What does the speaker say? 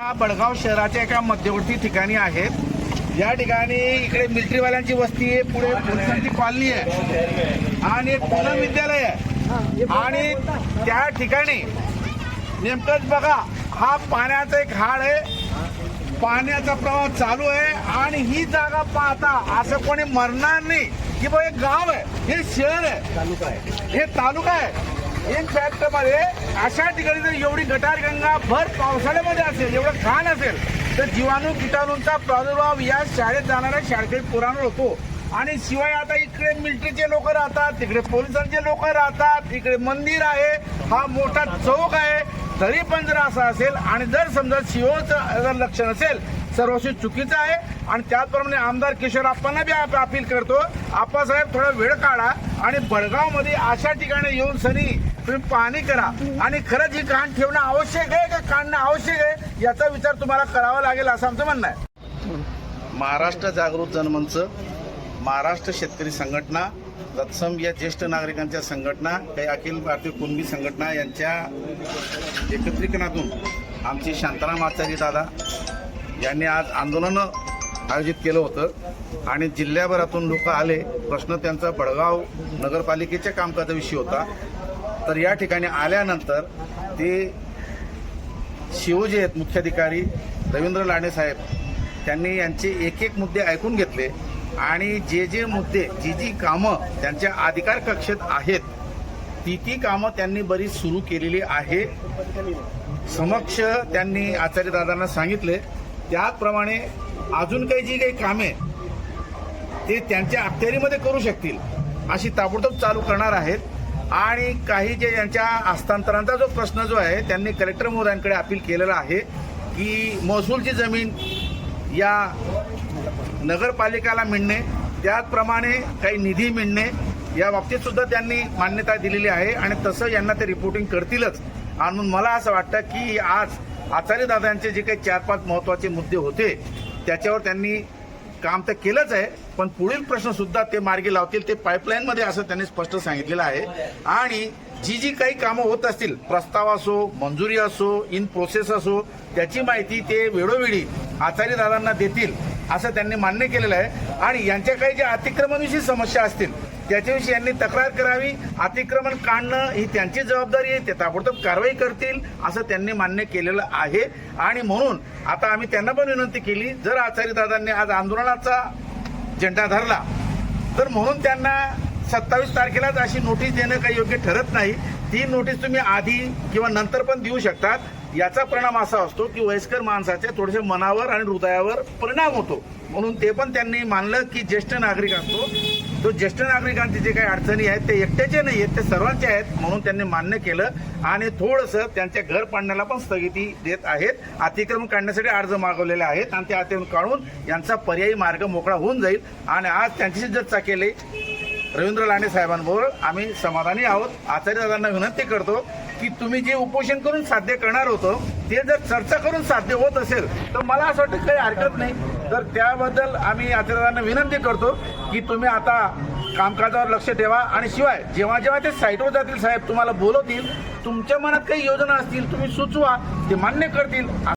हा बडगाव शहराच्या एका मध्यवर्ती ठिकाणी आहेत या ठिकाणी इकडे मिलिटरीवाल्यांची वस्ती आहे पुढे पोलिसांची कॉलनी आहे आणि एक पूनम विद्यालय आहे. आणि त्या ठिकाणी नेमकंच बघा हा पाण्याचा एक हाड आहे. पाण्याचा प्रवाह चालू आहे आणि ही जागा पाहता असं कोणी मरणार नाही. की बा हे गाव आहे हे शहर आहे हे तालुका आहे. मध्ये अशा ठिकाणी जर एवढी गटार गंगा भर पावसाळ्यामध्ये असेल एवढं घाण असेल तर जीवाणू किटाणूंचा प्रादुर्भाव या शाळेत जाणाऱ्या शाळकरी पुराण होतो. आणि शिवाय आता इकडे मिलिटरीचे लोक राहतात तिकडे पोलिसांचे लोक राहतात इकडे मंदिर आहे हा मोठा चौक आहे. तरी पण जर असं असेल आणि जर समजा शिवचं जर लक्ष नसेल सर्वस्वी चुकीचं आहे. आणि त्याचप्रमाणे आमदार किशोर आप्पांना बी आप- अपील करतो आप्पासाहेब थोडा वेळ काढा आणि बडगावमध्ये अशा ठिकाणी येऊन सनी तुम्ही पाहणी करा. आणि खरंच ही कान ठेवणं आवश्यक आहे का काढणं आवश्यक आहे? याचा विचार तुम्हाला करावा लागेल असं आमचं म्हणणं आहे. महाराष्ट्र जागृत जनमंच महाराष्ट्र शेतकरी संघटना तत्सम या ज्येष्ठ नागरिकांच्या संघटना काही अखिल भारतीय कुणबी संघटना यांच्या एकत्रीकरणातून आमचे शांताराम आचार्य दादा यांनी आज आंदोलन आयोजित केलं होतं. आणि जिल्ह्याभरातून लोक आले. प्रश्न त्यांचा बडगाव नगरपालिकेच्या कामकाजाविषयी होता. तर या ठिकाणी आल्यानंतर ते शिवजे आहेत मुख्याधिकारी रवींद्र लांडे साहेब त्यांनी यांचे एक एक मुद्दे ऐकून घेतले आणि जे जे मुद्दे जी जी कामं त्यांच्या अधिकार कक्षेत आहेत ती ती कामं त्यांनी बरीच सुरू केलेली आहे. समक्ष त्यांनी आचार्यदादांना सांगितले. त्याचप्रमाणे अजून काही जी काही कामे ते त्यांच्या अखत्यारीमध्ये करू शकतील अशी ताबडतोब चालू करणार आहेत. आणि काही जे यांच्या हस्तांतरांचा जो प्रश्न जो आहे त्यांनी कलेक्टर महोदयांकडे अपील केलेला आहे की महसूलची जमीन या नगरपालिकाला मिळणे त्याचप्रमाणे काही निधी मिळणे या बाबतीत सुद्धा त्यांनी मान्यता दिलेली आहे आणि तसं यांना ते रिपोर्टिंग करतीलच. आणि म्हणून मला असं वाटतं की आज आचार्यदादांचे जे काही चार पाच महत्त्वाचे मुद्दे होते त्याच्यावर त्यांनी काम तर केलंच आहे पण पुढील प्रश्न सुद्धा ते मार्गी लावतील. ते पाईपलाईन मध्ये असं त्यांनी स्पष्ट सांगितलेलं आहे. आणि जी जी काही कामं होत असतील प्रस्ताव असो मंजुरी असो इन प्रोसेस असो त्याची माहिती ते वेळोवेळी आचार्यदादांना देतील असं त्यांनी मान्य केलेलं आहे. आणि यांच्या काही ज्या अतिक्रमणविषयी समस्या असतील त्याच्याविषयी यांनी तक्रार करावी अतिक्रमण काढणं ही त्यांची जबाबदारी आहे ते ताबडतोब कारवाई करतील असं त्यांनी मान्य केलेलं आहे. आणि म्हणून आता आम्ही त्यांना पण विनंती केली जर आचार्यदादांनी आज आंदोलनाचा झेंडा धरला तर म्हणून त्यांना सत्तावीस तारखेलाच अशी नोटीस देणं काही योग्य ठरत नाही. ती नोटीस तुम्ही आधी किंवा नंतर पण देऊ शकतात. याचा परिणाम असा असतो की वयस्कर माणसाच्या थोडेसे मनावर आणि हृदयावर परिणाम होतो. म्हणून ते पण त्यांनी मानलं की ज्येष्ठ नागरिक असतो. तो ज्येष्ठ नागरिकांचे जे काही अडचणी आहेत ते एकट्याचे नाही आहेत ते सर्वांचे आहेत. म्हणून त्यांनी मान्य केलं आणि थोडंसं त्यांच्या घर पाडण्याला पण स्थगिती देत आहेत. अतिक्रमण काढण्यासाठी अर्ज मागवलेले आहेत आणि ते अतिक्रमण काढून यांचा पर्यायी मार्ग मोकळा होऊन जाईल. आणि आज त्यांच्याशी चर्चा केली. रवींद्र लांडे साहेबांबरोबर आम्ही समाधानी आहोत. आचार्यदादांना विनंती करतो की तुम्ही जे उपोषण करून साध्य करणार होतो ते जर चर्चा करून साध्य होत असेल तर मला असं वाटतं काही हरकत नाही. तर त्याबद्दल आम्ही आचार्यदादांना विनंती करतो की तुम्ही आता कामकाजावर लक्ष ठेवा. आणि शिवाय जेव्हा जेव्हा ते साईटवर जातील साहेब तुम्हाला बोलवतील तुमच्या मनात काही योजना असतील तुम्ही सुचवा ते मान्य करतील.